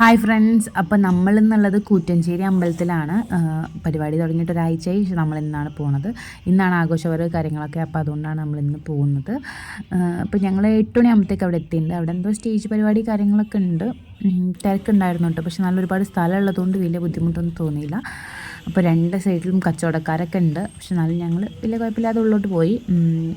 Hi friends അപ്പോൾ നമ്മൾ എന്നുള്ളത് കൂറ്റഞ്ചേരി അമ്പലത്തിലാണ്. പരിപാടി തുടങ്ങിയിട്ട് ഒരാഴ്ചയായി നമ്മൾ ഇന്നാണ് പോകുന്നത് ഇന്നാണ് ആഘോഷപര കാര്യങ്ങളൊക്കെ. അപ്പോൾ അതുകൊണ്ടാണ് നമ്മൾ ഇന്ന് പോകുന്നത്. അപ്പോൾ ഞങ്ങൾ എട്ട് മണിയാകുമ്പോഴത്തേക്ക് അവിടെ എത്തിയിട്ടുണ്ട്. അവിടെ എന്തോ സ്റ്റേജ് പരിപാടി കാര്യങ്ങളൊക്കെ ഉണ്ട്. തിരക്കുണ്ടായിരുന്നു കേട്ടോ. പക്ഷെ നല്ല ഒരുപാട് സ്ഥലം ഉള്ളതുകൊണ്ട് വലിയ ബുദ്ധിമുട്ടൊന്നും തോന്നിയില്ല. അപ്പോൾ രണ്ട് സൈഡിലും കച്ചവടക്കാരൊക്കെ ഉണ്ട്. പക്ഷെ എന്നാലും ഞങ്ങൾ വലിയ കുഴപ്പമില്ലാതെ ഉള്ളോട്ട് പോയി.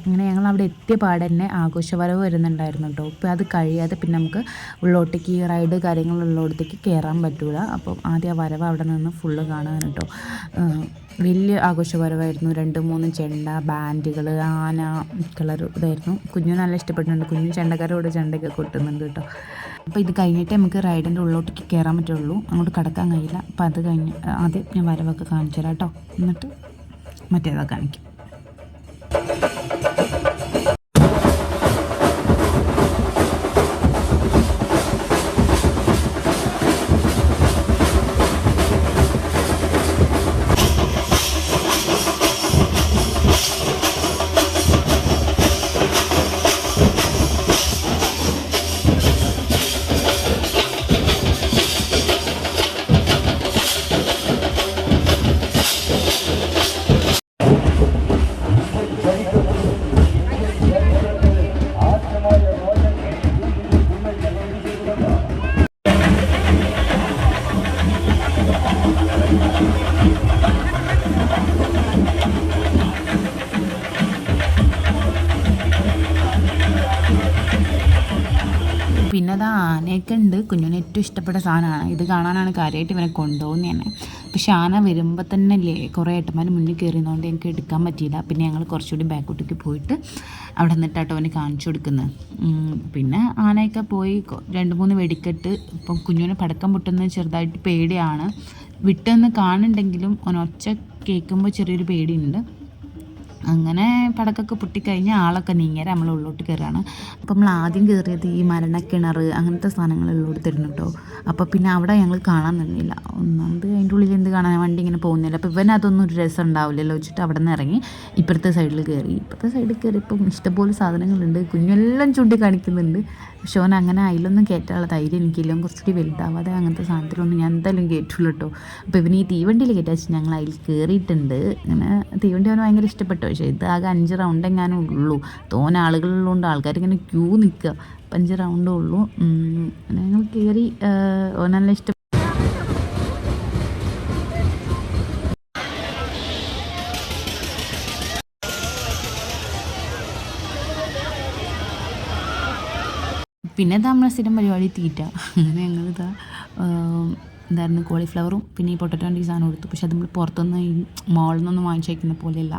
ഇങ്ങനെ ഞങ്ങൾ അവിടെ എത്തിയ പാടെ തന്നെ ആഘോഷവരവ് വരുന്നുണ്ടായിരുന്നു കേട്ടോ. ഇപ്പോൾ അത് കഴിയാതെ പിന്നെ നമുക്ക് ഉള്ളോട്ടേക്ക് റൈഡ് കാര്യങ്ങളുള്ളോടത്തേക്ക് കയറാൻ പറ്റൂല. അപ്പോൾ ആദ്യം ആ വരവ് അവിടെ നിന്ന് ഫുള്ള് കാണാൻ കേട്ടോ. വലിയ ആഘോഷപരമായിരുന്നു രണ്ട് മൂന്ന് ചെണ്ട ബാൻഡുകൾ ആന കളർ ഇതായിരുന്നു. കുഞ്ഞു നല്ല ഇഷ്ടപ്പെട്ടിട്ടുണ്ട്. കുഞ്ഞു ചെണ്ടക്കാരോട് ചെണ്ടയൊക്കെ കൊട്ടുന്നുണ്ട് കേട്ടോ. അപ്പോൾ ഇത് കഴിഞ്ഞിട്ട് നമുക്ക് റൈഡിന്റെ ഉള്ളിലോട്ട് കയറാൻ പറ്റുള്ളൂ. അങ്ങോട്ട് കടക്കാൻ കഴിയില്ല. അപ്പോൾ അത് കഴിഞ്ഞ് ആദ്യം ഞാൻ വരവൊക്കെ കാണിച്ചു തരാം കേട്ടോ. എന്നിട്ട് മറ്റേതൊക്കെ കാണിക്കും. പിന്നെ അത് ആനയൊക്കെ ഉണ്ട്. കുഞ്ഞിന് ഏറ്റവും ഇഷ്ടപ്പെട്ട സാധനമാണ്. ഇത് കാണാനാണ് കാര്യമായിട്ട് ഇവനെ കൊണ്ടുപോകുന്നത് തന്നെ പക്ഷെ ആന വരുമ്പോൾ തന്നെ അല്ലേ കുറേ ഏട്ടന്മാർ മുന്നിൽ കയറിയതുകൊണ്ട് എനിക്ക് എടുക്കാൻ പറ്റിയില്ല. പിന്നെ ഞങ്ങൾ കുറച്ചുകൂടി ബാക്കോട്ടേക്ക് പോയിട്ട് അവിടെ നിന്നിട്ടാട്ടോ അവന് കാണിച്ചു കൊടുക്കുന്നത് പിന്നെ ആനയൊക്കെ പോയി രണ്ട് മൂന്ന് വെടിക്കെട്ട് ഇപ്പം കുഞ്ഞുവിനെ പടക്കം പൊട്ടുന്നത് ചെറുതായിട്ട് പേടിയാണ്. വിട്ടെന്ന് കാണുന്നുണ്ടെങ്കിലും ഒനൊച്ച കേൾക്കുമ്പോൾ ചെറിയൊരു പേടിയുണ്ട്. അങ്ങനെ പടക്കൊക്കെ പൊട്ടിക്കഴിഞ്ഞ് ആളൊക്കെ നീങ്ങിയാൽ നമ്മൾ ഉള്ളോട്ട് കയറുകയാണ്. അപ്പം നമ്മൾ ആദ്യം കയറിയത് ഈ മരണക്കിണർ അങ്ങനത്തെ സാധനങ്ങൾ ഉള്ളോട്ട് തരുന്നു കേട്ടോ അപ്പോൾ പിന്നെ അവിടെ ഞങ്ങൾ കാണാൻ നിന്നില്ല. ഒന്നാമത് അതിന്റെ ഉള്ളിൽ എന്ത് കാണാൻ വണ്ടി ഇങ്ങനെ പോകുന്നില്ല. അപ്പോൾ ഇവൻ അതൊന്നും ഒരു രസം ഉണ്ടാവില്ലല്ലോ. വെച്ചിട്ട് അവിടെ നിന്ന് ഇറങ്ങി ഇപ്പുറത്തെ സൈഡിൽ കയറി. ഇപ്പുറത്തെ സൈഡിൽ കയറിയപ്പം ഇഷ്ടംപോലെ സാധനങ്ങളുണ്ട്. കുഞ്ഞെല്ലാം ചൂണ്ടി കാണിക്കുന്നുണ്ട്. പക്ഷെ ഓൻ അങ്ങനെ അതിലൊന്നും കയറ്റാനുള്ള ധൈര്യം എനിക്കില്ല. കുറച്ചുകൂടി വലുതാവാതെ അങ്ങനത്തെ സാധനത്തിലൊന്നും ഞാൻ എന്തായാലും കയറ്റുള്ളൂ കേട്ടോ അപ്പോൾ ഇവന് ഈ തീവണ്ടിയിൽ കയറ്റാച്ച് ഞങ്ങൾ അതിൽ കയറിയിട്ടുണ്ട്. അങ്ങനെ തീവണ്ടി അവന് ഭയങ്കര ഇഷ്ടപ്പെട്ടു. പക്ഷേ ഇത് ആകെ അഞ്ച് റൗണ്ട് എങ്ങാനും ഉള്ളൂ. തോന ആളുകളുള്ളതുകൊണ്ട് ആൾക്കാർ ഇങ്ങനെ ക്യൂ നിൽക്കുക അപ്പം അഞ്ച് റൗണ്ടേ ഉള്ളൂ. ഞങ്ങൾ കയറി നല്ല ഇഷ്ടം പിന്നെ നമ്മളെ സ്ഥിരം പരിപാടി തീറ്റ. അങ്ങനെ ഞങ്ങളിതാ എന്തായിരുന്നു കോളിഫ്ലവറും പിന്നെ ഈ പൊട്ടറ്റോന്റെ ഈ സാധനം കൊടുത്തു പക്ഷെ അത് നമ്മൾ പുറത്തുനിന്ന് ഈ മോളിൽ നിന്നൊന്നും വാങ്ങിച്ചു വയ്ക്കുന്ന പോലെയല്ല.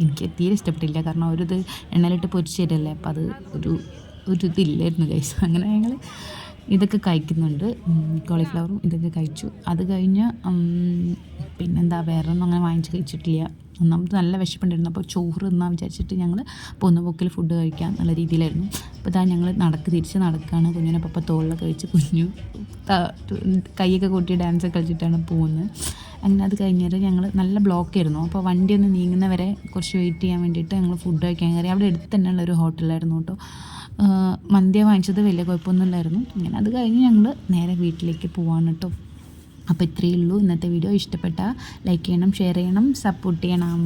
എനിക്ക് തീരെ ഇഷ്ടപ്പെട്ടില്ല. കാരണം അവരിത് എണ്ണയിലിട്ട് പൊരിച്ച് തരല്ലേ? അപ്പം അത് ഒരു ഒരു ഇതില്ലായിരുന്നു കൈസ് അങ്ങനെ ഞങ്ങൾ ഇതൊക്കെ കഴിക്കുന്നുണ്ട്. കോളിഫ്ലവറും ഇതൊക്കെ കഴിച്ചു. അത് കഴിഞ്ഞ് പിന്നെന്താ വേറെ ഒന്നും അങ്ങനെ വാങ്ങിച്ച് കഴിച്ചിട്ടില്ല. ഒന്നാമത് നല്ല വിശപ്പുണ്ടായിരുന്നു. അപ്പോൾ ചോറ് തിന്നാൻ വിചാരിച്ചിട്ട് ഞങ്ങൾ പോകുന്ന പോക്കിൽ ഫുഡ് കഴിക്കാം എന്നുള്ള രീതിയിലായിരുന്നു. അപ്പോൾ ഇതാ ഞങ്ങൾ നടക്ക് തിരിച്ച് നടക്കുകയാണ് കുഞ്ഞിനെ പപ്പ തോളിലൊക്കെ വെച്ച് കുഞ്ഞു കൈയൊക്കെ കൂട്ടി ഡാൻസ് കളിച്ചിട്ടാണ് പോകുന്നത്. അങ്ങനെ അത് കഴിഞ്ഞിട്ട് ഞങ്ങൾ നല്ല ബ്ലോക്ക് ആയിരുന്നു. അപ്പോൾ വണ്ടി ഒന്ന് നീങ്ങുന്നവരെ കുറച്ച് വെയിറ്റ് ചെയ്യാൻ വേണ്ടിയിട്ട് ഞങ്ങൾ ഫുഡ് കഴിക്കാൻ കയറി. അവിടെ അടുത്ത് തന്നെയുള്ള ഒരു ഹോട്ടലായിരുന്നു കേട്ടോ. മന്ത്യ വാങ്ങിച്ചത് വലിയ കുഴപ്പമൊന്നുമില്ലായിരുന്നു അങ്ങനെ അത് കഴിഞ്ഞ് ഞങ്ങൾ നേരെ വീട്ടിലേക്ക് പോവാണ് കേട്ടോ. അപ്പോൾ ഇത്രയേ ഉള്ളൂ. ഇന്നത്തെ വീഡിയോ ഇഷ്ടപ്പെട്ട ലൈക്ക് ചെയ്യണം ഷെയർ ചെയ്യണം സപ്പോർട്ട് ചെയ്യണം.